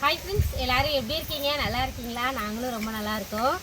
Hi friends எல்லோரும் எப்படி இருக்கீங்க? நல்லா இருக்கீங்களா? நாங்களும் ரொம்ப நல்லா இருக்கோம்.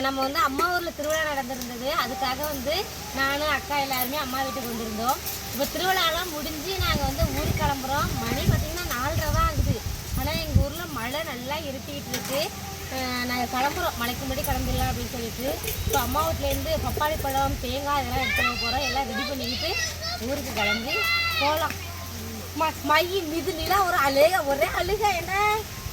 நம்ம வந்து அம்மா ஊரில் திருவிழா நடந்திருந்தது. அதுக்காக வந்து நானும் அக்கா எல்லாருமே அம்மா வீட்டுக்கு வந்திருந்தோம். இப்போ திருவிழாலாம் முடிஞ்சு நாங்கள் வந்து ஊருக்கு கிளம்புறோம். மணி பார்த்திங்கன்னா நாலரை தான் ஆகுது. ஆனால் எங்கள் ஊரில் மழை நல்லா இருட்டிக்கிட்டு இருக்கு. நாங்கள் கிளம்புறோம். மலைக்கு முன்னாடி கிளம்பிடலாம் அப்படின்னு சொல்லிட்டு. இப்போ அம்மா வீட்லேருந்து பப்பாளி பழம் தேங்காய் இதெல்லாம் எடுத்துகிட்டு போகிறோம் எல்லாம் ரெடி பண்ணிக்கிட்டு ஊருக்கு கிளம்பி போகலாம் ம- மை மிது நிலா ஒரு அழுக ஒரே அழுக. என்ன?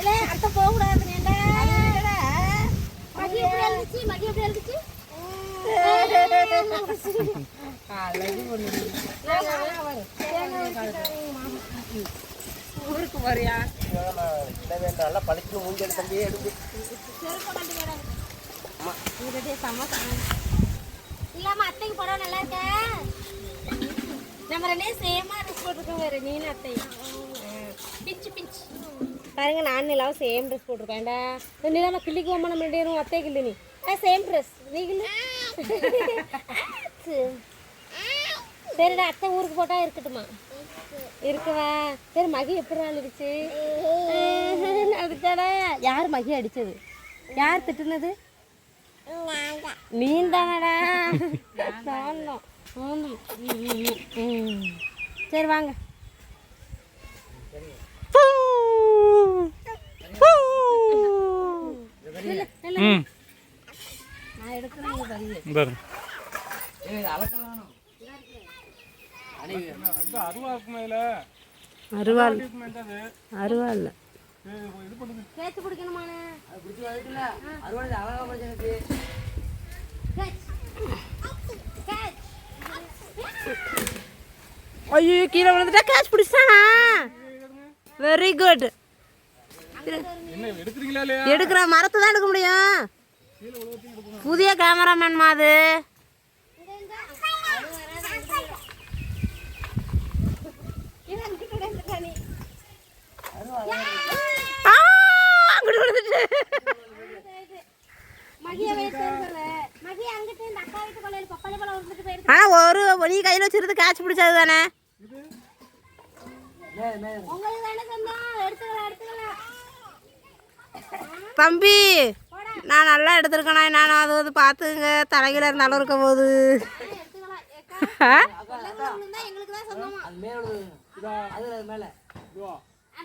இல்ல அடுத்த போக கூடாது என்ன மகி எப்படி அழுதுச்சு மகி எப்படி அழுதுச்சு ஊருக்கு வரியா? நல்லா பழிச்சு மூஞ்சல் தம்பியே எடுத்து. இல்லாம அத்தைக்கு படம் நல்லா இருக்க? நம்ம ரெண்டே சேமா ட்ரெஸ் போட்டிருக்கோம் வேற நீனு அத்தையும் பிஞ்சு பிஞ்சு பாருங்க நான் நிலாவும் சேம் ட்ரெஸ் போட்டிருக்கேன்டா நிலாம கிள்ளிக்கு போமா நம்ம ரெண்டு பேரும் அத்தை கிள்ளி நீ சேம் ட்ரெஸ் நீ கிள்ளு. சரிடா அத்தை ஊருக்கு போட்டா இருக்கட்டுமா? இருக்குவா? சரி மகி எப்படி அழுதுச்சு? அதுக்காடா யார் மகி அடிச்சது? யார் திட்டுனது? நீ தானடா. சரி வாங்க இல்ல, இல்ல. ம் நான் எடுக்கிறேன் நீ வரி. பாரு அழகான அருவா இருக்குமே இல்ல அருவாள். அருவாள். கேட்ச் பிடிக்கணுமாண்ணே அது பிடிச்சி வளர்க்கல அறுவடை அழகா படிச்சு கேட்ச் கேட்ச் ஐயோ கீழே விழுந்துட்டா கேட்ச் பிடிச்சானா வெரி குட் எடுக்கிற மரத்தை தான் எடுக்க முடியும். புதிய கேமராமேன் அது. ஆனா ஒரு நீ கையில் வச்சிருந்து கேட்ச் பிடிச்சது தானே தம்பி நான் நல்லா எடுத்திருக்கேனா? நான் அது வந்து பார்த்துங்க தலைகில இருந்தாலும் இருக்க ஏக்கா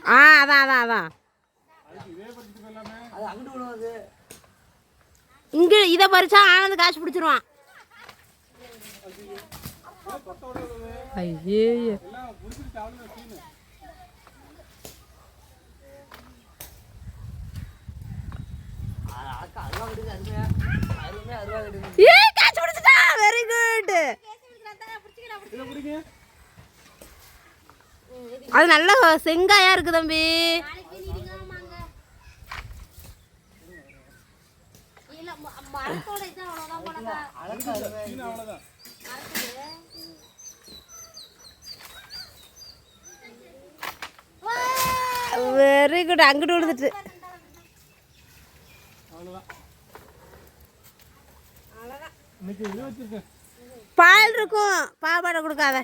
ஆ? அதான் அதான் அதான். இங்கே இதை பறிச்சா ஆனந்த் காசு பிடிச்சிருவான். ஐயே ஏ பிடிச்சிட்டா வெரி குட் அது நல்ல செங்காயா இருக்கு தம்பி. வெரி குட் அங்கிட்டு விழுந்துட்டு அவ்வளோதான் இன்னைக்கு இது வச்சிருக்கேன் பால் இருக்கும். பாப்பாடை கொடுக்காத.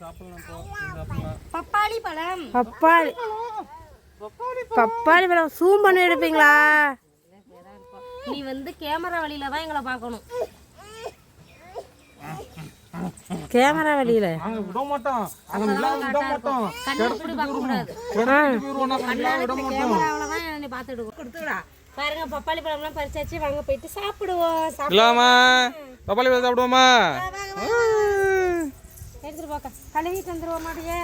சாப்பிடலாம் பப்பாளி பழம். பப்பாளி. பப்பாளி பழம். சூம் பண்ணி எடுப்பீங்களா? நீ வந்து கேமரா வழியில தான் எங்களை பார்க்கணும். கேமரா வழியில நாங்கள் விட மாட்டோம். விட கண்ணு பார்க்க கூடாது. விட நீ கொடுத்துடா பாருங்க பப்பாளி பழம்லாம் பறிச்சாச்சு. வாங்க போயிட்டு சாப்பிடுவோம். சாப்பிடு இல்லாமா பப்பாளி பழம் சாப்பிடுவோமா? எடுத்துட்டு போக்க. கழுவிட்டு வந்துருவோம் மாட்டியே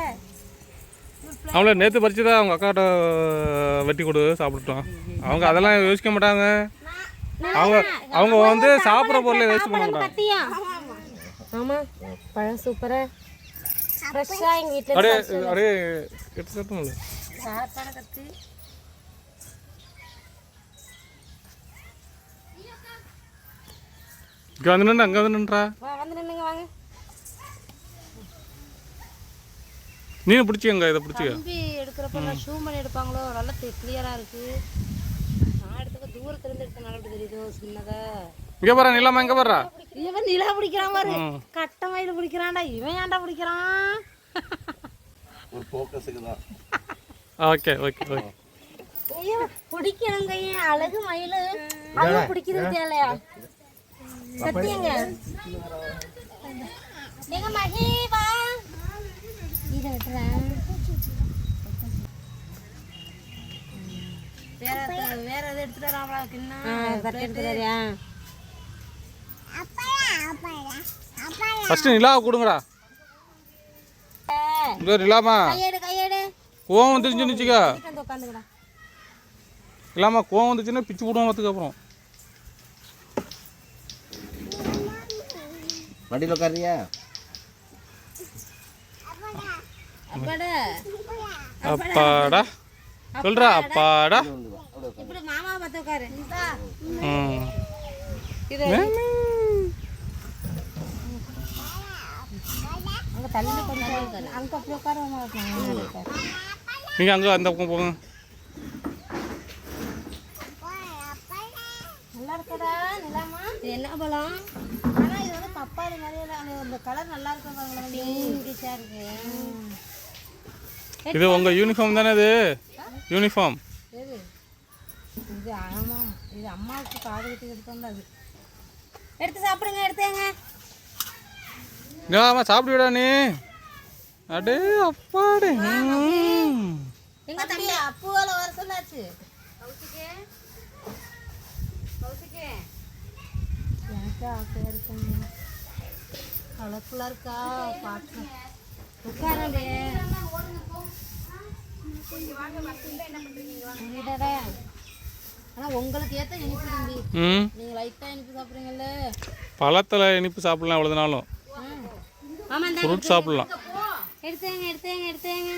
அவங்கள நேற்று பறிச்சு தான் அவங்க அக்காட்ட வெட்டி கொடு சாப்பிட்டோம் அவங்க அதெல்லாம் யோசிக்க மாட்டாங்க. அவங்க அவங்க வந்து சாப்பிட்ற பொருளை யோசிச்சு பண்ண மாட்டாங்க. ஆமா. பழம் சூப்பரா ஃப்ரெஷ்ஷா எங்க வீட்டுல அப்படியே அப்படியே எடுத்து சாப்பிட்டோம்ல? சாப்பாடு கத்தி இங்கே வந்து நின்று அங்கே வந்து நின்றா வா வந்து நின்னுங்க வாங்க. நீ பிடிச்சிக்கங்க இதை பிடிச்சிக்க. தம்பி எடுக்கிறப்ப நான் ஷூ பண்ணி எடுப்பாங்களோ நல்லா கிளியரா இருக்கு. நான் எடுத்துக்க தூரத்துல இருந்து எடுத்தனால அப்படி தெரியுதோ? சின்னதா. இங்கே போகிறா நிலாமா இங்கே போடுறா இவன் நிலா பிடிக்கிறான் பாரு. கட்ட மயில் பிடிக்கிறான்டா இவன் ஏன்டா பிடிக்கிறான்? ஒரு ஃபோக்கஸுக்கு தான். Okay okay okay. ஐயோ பிடிக்கிறாங்க ஏன் அழகு மயில்? பிடிக்கிறது தேவையா சத்தியங்க. எங்க மகி வா இதை விட்டுறேன் வேற எது- வேற எது எடுத்துட்டு வராங்களா? கிண்ணா எடுத்துட்டு வரியா? ஃபஸ்ட்டு நிலாவை கொடுங்கடா. இங்கே நிலாமா. கோவம் வந்துருச்சுன்னு வச்சுக்கோ. வந்து உட்காந்துக்கடா இல்லாமா கோவம் வந்துச்சுன்னா பிச்சு விடுவோம் அதுக்கு அப்புறம். வண்டியில் உட்காரியா அப்பாடா. அப்பாடா. சொல்கிறா அப்பாடா. இப்படி மாமா பார்த்து உட்காரு ம். இது அங்க தள்ளி கொஞ்சம் உட்காரு அங்க அப்படி உட்கார நீங்கள் அங்கே அந்த பக்கம் போங்க. நல்லா இருக்கடா நிலாமா? என்ன பழம்? ஆனா இது வந்து பப்பாளி மாதிரி இல்ல. அந்த- கலர் நல்லா இருக்கு பிங்கிஷா இருக்கு. இது உங்கள் யூனிஃபார்ம் தானே இது? யூனிஃபார்ம் எது? இது ஆமா இது அம்மாவுக்கு காது குத்தி எடுத்து வந்தது எடுத்து சாப்பிடுங்க எடுத்தேங்க ஆமா சாப்பிடுவிடா நீ. அடே அப்பாடே. அப்புவால வர சொல்லாச்சு கலப்புல இருக்கா? பாட்டு உட்காரண்டே உங்களுக்கு ஏத்த இனிப்பு நீங்க லைட்டா இனிப்பு சாப்பிடுறீங்கல்ல. பழத்துல இனிப்பு சாப்பிடலாம் எவ்வளவு நாளும். ஃப்ரூட் சாப்பிடலாம். எடுத்தேங்க எடுத்தேங்க எடுத்தேங்க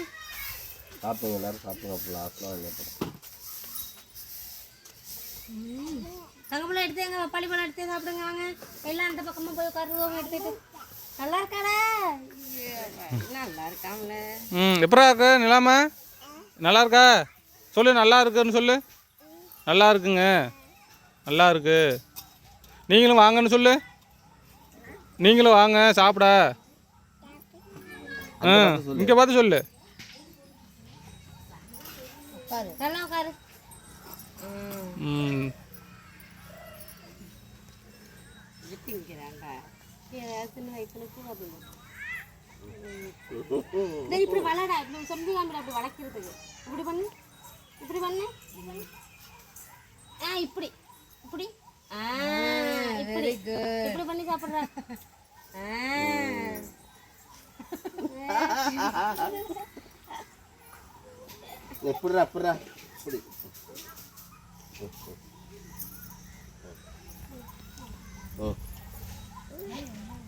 சாப்பிடுங்க எல்லாரும் சாப்பிடுங்க அப்போ லாஸ்ட்லாம் வைக்கப்படும் தங்கப்பழம் எடுத்தேங்க பப்பாளி பழம் எடுத்தே சாப்பிடுங்க வாங்க. எல்லாம் அந்த பக்கமா போய் உட்காருவோம் எடுத்துட்டு நல்லா இருக்காடா நல்லா இருக்காங்களே. ம் எப்படா இருக்கு நிலாமா? நல்லா இருக்கா? சொல்லு நல்லா இருக்குன்னு சொல்லு. நல்லா இருக்குங்க. நல்லா இருக்கு. நீங்களும் வாங்கன்னு சொல்லு. நீங்களும் வாங்க சாப்பிட. இங்கே பார்த்து சொல்லு. இப்படி வளடா இப்படி சொல்லி காமிடா இப்படி வளர்க்கிறதுக்கு. இப்படி பண்ணு. இப்படி பண்ணு. ஆ இப்படி. இப்படி. ஆ இப்படி. இப்படி பண்ணி சாப்பிடுற. ஆ. எப்படிடா எப்படிடா இப்படி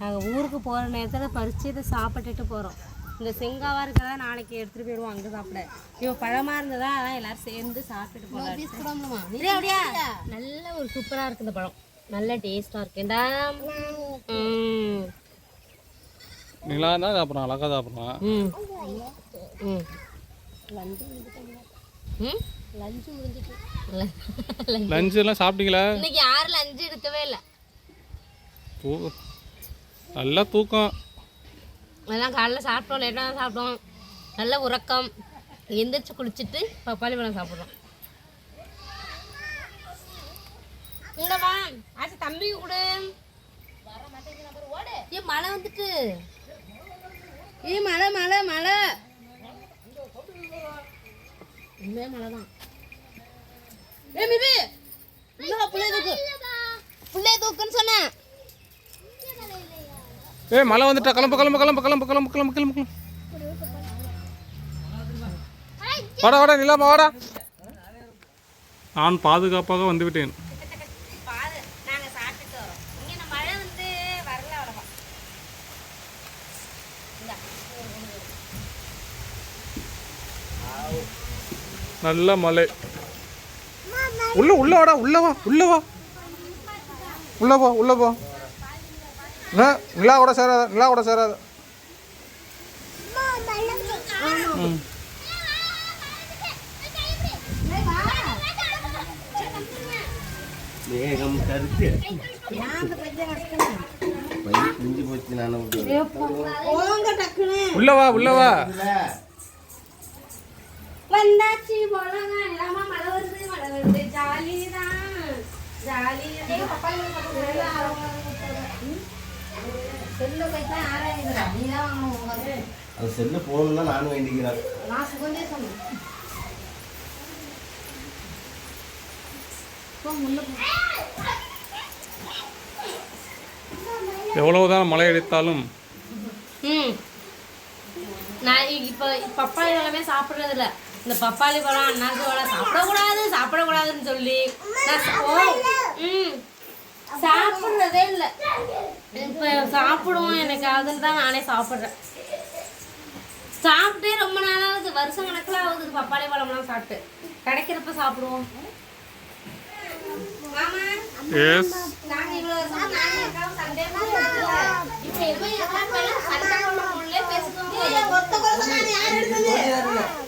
நாங்கள் ஊருக்கு போகிற நேரத்தில் பறிச்சு இதை சாப்பிட்டுட்டு போகிறோம் இந்த செங்காவாக இருக்கிறதா நாளைக்கு எடுத்துகிட்டு போயிடுவோம் அங்கே சாப்பிட. இவ பழமாக இருந்ததா அதான் எல்லாரும் சேர்ந்து சாப்பிட்டுட்டு போகிறோம் அப்படியா நல்ல ஒரு சூப்பராக இருக்கு இந்த பழம். நல்ல டேஸ்ட்டாக இருக்குண்டா நிலா தான் சாப்பிட்றான் அழகாக சாப்பிட்றான் ம். ம். லஞ்சு எல்லாம் சாப்பிட்டீங்களா? இன்னைக்கு யாரும் லஞ்சு எடுக்கவே இல்லை. தூ நல்லா தூக்கம். அதெல்லாம் காலைல சாப்பிட்டோம் லேட்டாக சாப்பிட்டோம். நல்ல உறக்கம். எந்திரிச்சு குளிச்சுட்டு பப்பாளி பழம் சாப்பிட்றோம். இங்க வா ஆச்சு தம்பிக்கு கொடு. ஏ மழை வந்துட்டு. ஏ மழை மழை மழை. இனிமே மழை தான் ஏ மிபி பிள்ளை தூக்கு. பிள்ளைய தூக்குன்னு சொன்னேன் ஏய் மழை வந்துட்டா. கிளம்பு கிளம்பு கிளம்பு கிளம்பு கிளம்பு கிளம்பு கிளம்பு கிளம்பு. வாடா வாடா நிலாமா வாடா. நான் பாதுகாப்பாக வந்து நல்ல மலை. உள்ள உள்ள வாடா உள்ளவா உள்ளவா உள்ளவா உள்ளவா நிலா கூட சேராத நிலா கூட சேராத. வேகம் கருத்து. உள்ளவா உள்ளவா வந்தாச்சு போலாங்க நிலாமா மழை வருது மழை வருது. ஜாலி தான் ஜாலி செல்லு போய்தான் ஆராயுதுடா நீ தான் வாங்கணும் அது செல்லு போகணும்னு தான் நானும் வேண்டிக்கிறேன். நான் சுகந்தே சொன்னேன். எவ்வளவுதான் மழை அடித்தாலும். ம். நான் இப்போ பப்பாளி பழமே சாப்பிட்றது இல்ல இந்த பப்பாளி பழம் அண்ணாச்சி பழம் சாப்பிடக்கூடாது சாப்பிடக்கூடாதுன்னு சொல்லி. நான் சா- ஓ ம். சாப்பிட்றதே இல்லை. இப்போ சாப்பிடுவோம் எனக்கு அதுன்னு தான் நானே சாப்பிட்றேன். சாப்பிட்டே ரொம்ப நாளாகுது வருஷம் கணக்கில் ஆகுது பப்பாளி பழம்லாம் சாப்பிட்டு. கிடைக்கிறப்ப சாப்பிடுவோம். மாமா எஸ் நாங்க இவ்வளவு வருஷம் நாங்க சண்டே. இப்ப எதுவும் சண்டை போட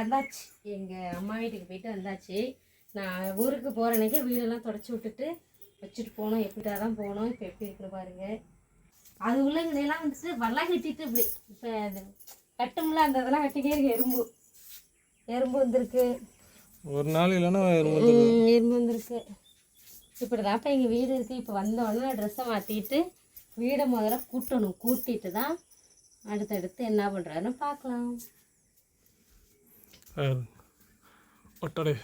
வந்தாச்சு. எங்கள் அம்மா வீட்டுக்கு போயிட்டு வந்தாச்சு. நான் ஊருக்கு போகிற அன்னைக்கு வீடெல்லாம் தொடச்சி விட்டுட்டு வச்சுட்டு போனோம். எப்படிடா தான் போனோம். இப்போ எப்படி இருக்குன்னு பாருங்க. அது உள்ள இதெல்லாம் வந்துட்டு வல்லாம் கட்டிட்டு இப்படி இப்போ அது கட்டும்ல அந்த இதெல்லாம் கட்டிட்டே இருக்கு. எறும்பு. எறும்பு வந்திருக்கு. ஒரு நாள் இல்லைன்னா எறும்பு வந்திருக்கு. இப்படி தான்ப்பா எங்கள் வீடு இருக்குது இப்போ வந்த உடனே ட்ரெஸ்ஸை மாற்றிட்டு வீடை முதல்ல கூட்டணும். கூட்டிட்டு தான் அடுத்தடுத்து என்ன பண்ணுறாருன்னு பார்க்கலாம். ഒട്ടടി